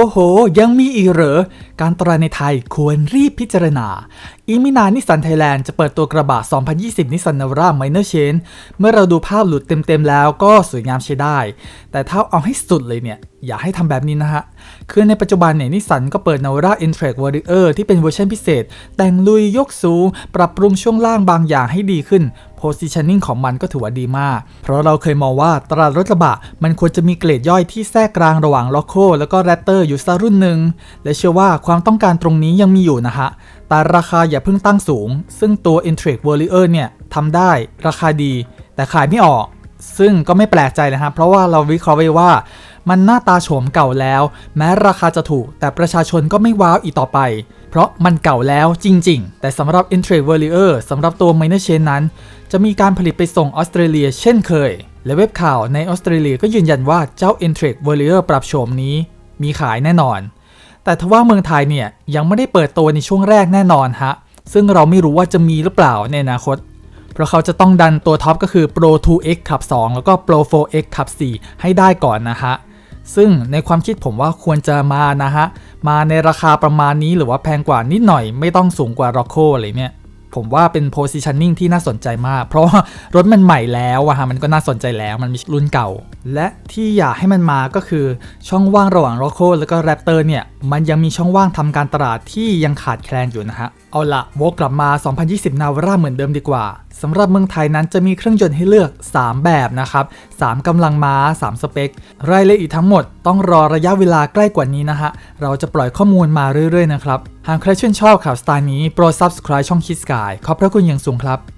โอ้โห ยังมีอีกเหรอ การตราในไทยควรรีบพิจารณา อีมินานิสันไทยแลนด์จะเปิดตัวกระบะ 2020 นิสันนาวาร่าไมเนอร์เชน เมื่อเราดูภาพหลุดเต็มๆแล้วก็สวยงามใช้ได้ แต่ถ้าเอาให้สุดเลยเนี่ยอย่าให้ทำแบบนี้นะฮะ คือในปัจจุบันเนี่ยนิสันก็เปิด Navara i n t r a c Warrior ที่เป็นเวอร์ชันพิเศษ แต่งลุยยกสูง ปรับปรุงช่วงล่างบางอย่างให้ดีขึ้น positioning ของมันก็ถือว่าดีมาก เพราะเราเคยมองว่าตลาดรถกระบะ มันควรจะมีเกรดย่อยที่แทรกกลางระหว่าง l o c o แล้วก็ Raptor อยู่สักรุ่นหนึ่ง และเชื่อว่าความต้องการตรงนี้ยังมีอยู่นะฮะ แต่ราคาอย่าเพิ่งตั้งสูง ซึ่งตัว i n t r a c Warrior เนี่ยทำได้ราคาดี แต่ขายไม่ออก ซึ่งก็ไม่แปลกใจนะฮะเพราะว่าเราวิเคราะห์ไว้ว่า มันหน้าตาโฉมเก่าแล้ว แม้ราคาจะถูก แต่ประชาชนก็ไม่ว้าวอีกต่อไป เพราะมันเก่าแล้วจริง ๆ แต่สำหรับ i n t r a c Warrior สำหรับตัว Minor Chain นั้น จะมีการผลิตไปส่งออสเตรเลีย เช่นเคย และเว็บข่าวในออสเตรเลียก็ยืนยันว่าเจ้า i n t r a c Warrior ปรับโฉมนี้ มีขายแน่นอน แต่ทว่าเมืองไทยเนี่ยยังไม่ได้เปิดตัวในช่วงแรกแน่นอนฮะซึ่งเราไม่รู้ว่าจะมีหรือเปล่าในอนาคต เพราะเขาจะต้องดันตัวท็อปก็คือ Pro 2X ขับ 2 แล้วก็ Pro 4X ขับ 4 ให้ได้ก่อนนะฮะ ซึ่งในความคิดผมว่าควรจะมานะฮะ มาในราคาประมาณนี้หรือว่าแพงกว่านิดหน่อยไม่ต้องสูงกว่า r o c o อะไรเนี่ยผมว่าเป็น positioning ที่น่าสนใจมาก เพราะว่ารถมันใหม่แล้วอะฮะมันก็น่าสนใจแล้วมันมีรุ่นเก่า และที่อยากให้มันมาก็คือช่องว่างระหว่าง r o c o แล้วก็ Raptor เนี่ย มันยังมีช่องว่างทำการตลาดที่ยังขาดแคลนอยู่นะฮะ เอาละวกกลับมา 2020 Navara เหมือนเดิมดีกว่า สำหรับเมืองไทยนั้นจะมีเครื่องยนต์ให้เลือก 3 แบบนะครับ 3กำลังม้า 3 สเปค รายละเอียดทั้งหมดต้องรอระยะเวลาใกล้กว่านี้นะฮะ เราจะปล่อยข้อมูลมาเรื่อยๆนะครับ หากใครชื่นชอบข่าวสไตล์นี้โปรด subscribe ช่องคิดสกายขอบพระคุณอย่างสูงครับ